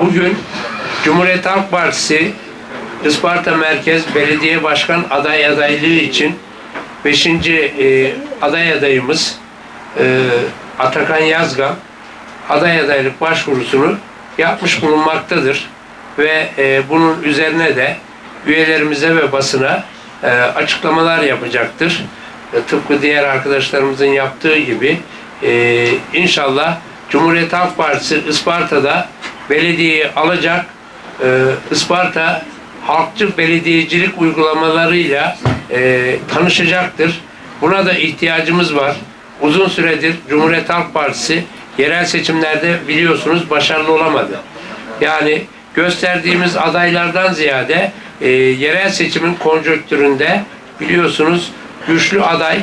Bugün Cumhuriyet Halk Partisi Isparta Merkez Belediye Başkan aday adaylığı için 5. aday adayımız e, Atakan Yazgan aday adaylık başvurusunu yapmış bulunmaktadır. Ve e, bunun üzerine de üyelerimize ve basına e, açıklamalar yapacaktır. E, tıpkı diğer arkadaşlarımızın yaptığı gibi e, inşallah Cumhuriyet Halk Partisi Isparta'da belediyeyi alacak. E, Isparta halkçı belediyecilik uygulamalarıyla e, tanışacaktır. Buna da ihtiyacımız var. Uzun süredir Cumhuriyet Halk Partisi yerel seçimlerde biliyorsunuz başarılı olamadı. Yani gösterdiğimiz adaylardan ziyade e, yerel seçimin konjonktüründe biliyorsunuz güçlü aday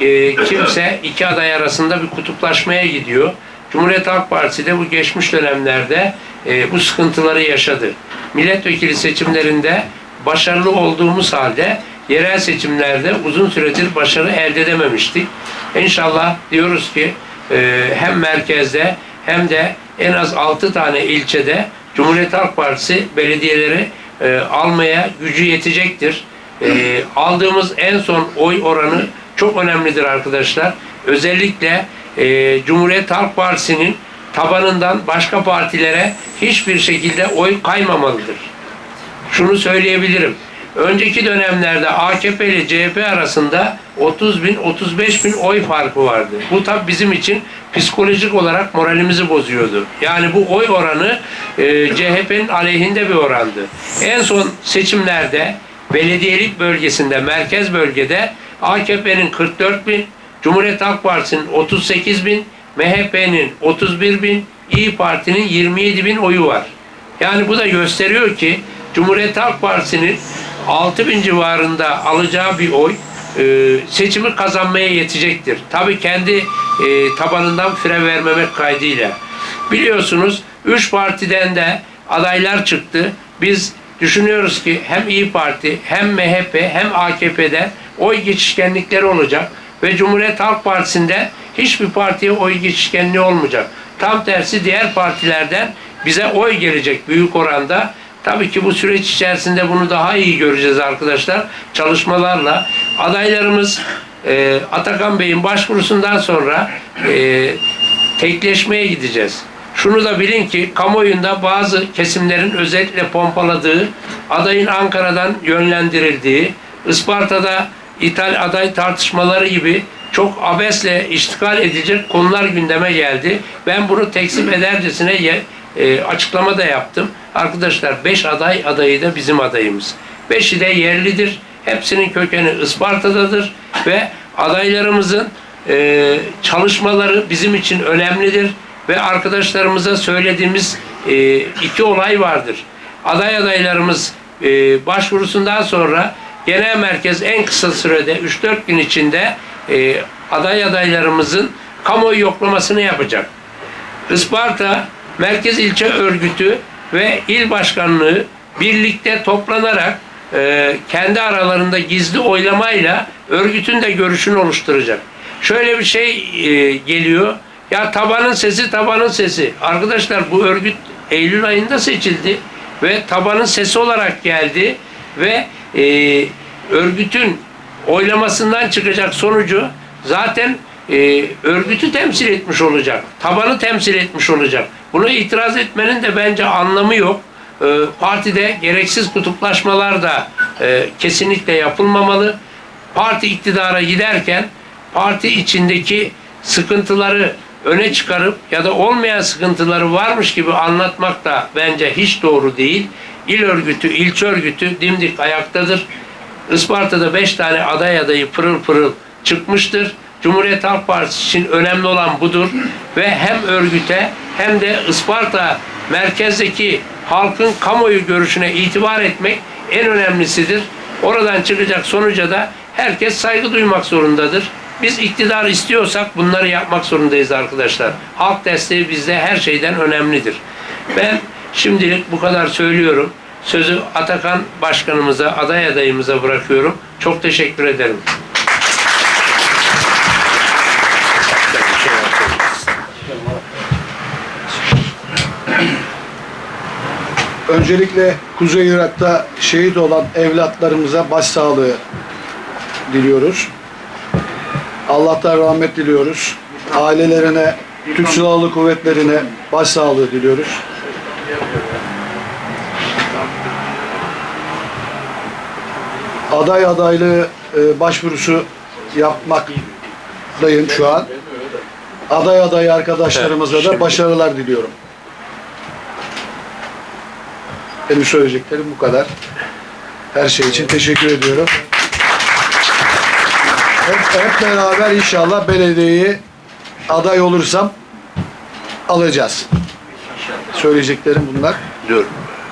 e, kimse iki aday arasında bir kutuplaşmaya gidiyor. Cumhuriyet Halk Partisi de bu geçmiş dönemlerde e, bu sıkıntıları yaşadı. Milletvekili seçimlerinde başarılı olduğumuz halde yerel seçimlerde uzun süredir başarı elde edememiştik. İnşallah diyoruz ki e, hem merkezde hem de en az 6 tane ilçede Cumhuriyet Halk Partisi belediyeleri e, almaya gücü yetecektir. E, aldığımız en son oy oranı çok önemlidir arkadaşlar. Özellikle e, Cumhuriyet Halk Partisi'nin tabanından başka partilere hiçbir şekilde oy kaymamalıdır. Şunu söyleyebilirim. Önceki dönemlerde AKP ile CHP arasında 30 bin, 35 bin oy farkı vardı. Bu tabi bizim için psikolojik olarak moralimizi bozuyordu. Yani bu oy oranı e, CHP'nin aleyhinde bir orandı. En son seçimlerde belediyelik bölgesinde, merkez bölgede AKP'nin 44 bin, Cumhuriyet Halk Partisi'nin 38 bin, MHP'nin 31 bin, İyi Parti'nin 27 bin oyu var. Yani bu da gösteriyor ki Cumhuriyet Halk Partisi'nin 6 bin civarında alacağı bir oy e, seçimi kazanmaya yetecektir. Tabii kendi e, tabanından fire vermemek kaydıyla. Biliyorsunuz 3 partiden de adaylar çıktı. Biz düşünüyoruz ki hem İyi Parti hem MHP hem AKP'de oy geçişkenlikleri olacak ve Cumhuriyet Halk Partisi'nde hiçbir partiye oy geçişkenliği olmayacak. Tam tersi diğer partilerden bize oy gelecek büyük oranda. Tabii ki bu süreç içerisinde bunu daha iyi göreceğiz arkadaşlar. Çalışmalarla adaylarımız e, Atakan Bey'in başvurusundan sonra e, tekleşmeye gideceğiz. Şunu da bilin ki kamuoyunda bazı kesimlerin özellikle pompaladığı, adayın Ankara'dan yönlendirildiği, Isparta'da ithal aday tartışmaları gibi çok abesle iştikal edilecek konular gündeme geldi. Ben bunu tekzip edercesine ye, e, açıklama da yaptım. Arkadaşlar 5 aday adayı da bizim adayımız. 5'i de yerlidir. Hepsinin kökeni Isparta'dadır ve adaylarımızın e, çalışmaları bizim için önemlidir ve arkadaşlarımıza söylediğimiz e, iki olay vardır. Aday adaylarımız e, başvurusundan sonra genel merkez en kısa sürede 3-4 gün içinde e, aday adaylarımızın kamuoyu yoklamasını yapacak. Isparta Merkez İlçe Örgütü ve il başkanlığı birlikte toplanarak e, kendi aralarında gizli oylamayla örgütün de görüşünü oluşturacak. Şöyle bir şey e, geliyor. Ya tabanın sesi tabanın sesi. Arkadaşlar bu örgüt Eylül ayında seçildi ve tabanın sesi olarak geldi ve e, örgütün oylamasından çıkacak sonucu zaten e, örgütü temsil etmiş olacak. Tabanı temsil etmiş olacak. Buna itiraz etmenin de bence anlamı yok. E, partide gereksiz kutuplaşmalar da e, kesinlikle yapılmamalı. Parti iktidara giderken parti içindeki sıkıntıları öne çıkarıp ya da olmayan sıkıntıları varmış gibi anlatmak da bence hiç doğru değil. İl örgütü, ilçe örgütü dimdik ayaktadır. Isparta'da 5 tane aday adayı pırıl pırıl çıkmıştır. Cumhuriyet Halk Partisi için önemli olan budur ve hem örgüte hem de Isparta merkezdeki halkın kamuoyu görüşüne itibar etmek en önemlisidir. Oradan çıkacak sonuca da herkes saygı duymak zorundadır. Biz iktidar istiyorsak bunları yapmak zorundayız arkadaşlar. Halk desteği bizde her şeyden önemlidir. Ben şimdilik bu kadar söylüyorum. Sözü Atakan Başkanımıza, aday adayımıza bırakıyorum. Çok teşekkür ederim. Öncelikle Kuzey Irak'ta şehit olan evlatlarımıza başsağlığı diliyoruz. Allah'tan rahmet diliyoruz. Ailelerine, Türk Silahlı Kuvvetlerine başsağlığı diliyoruz. Aday adaylığı e, başvurusu yapmaktayım şu an. Aday adayı arkadaşlarımıza da başarılar diliyorum. Benim söyleyeceklerim bu kadar. Her şey için teşekkür ediyorum. Hep, hep beraber inşallah belediyeyi aday olursam alacağız. Söyleyeceklerim bunlar. Dur.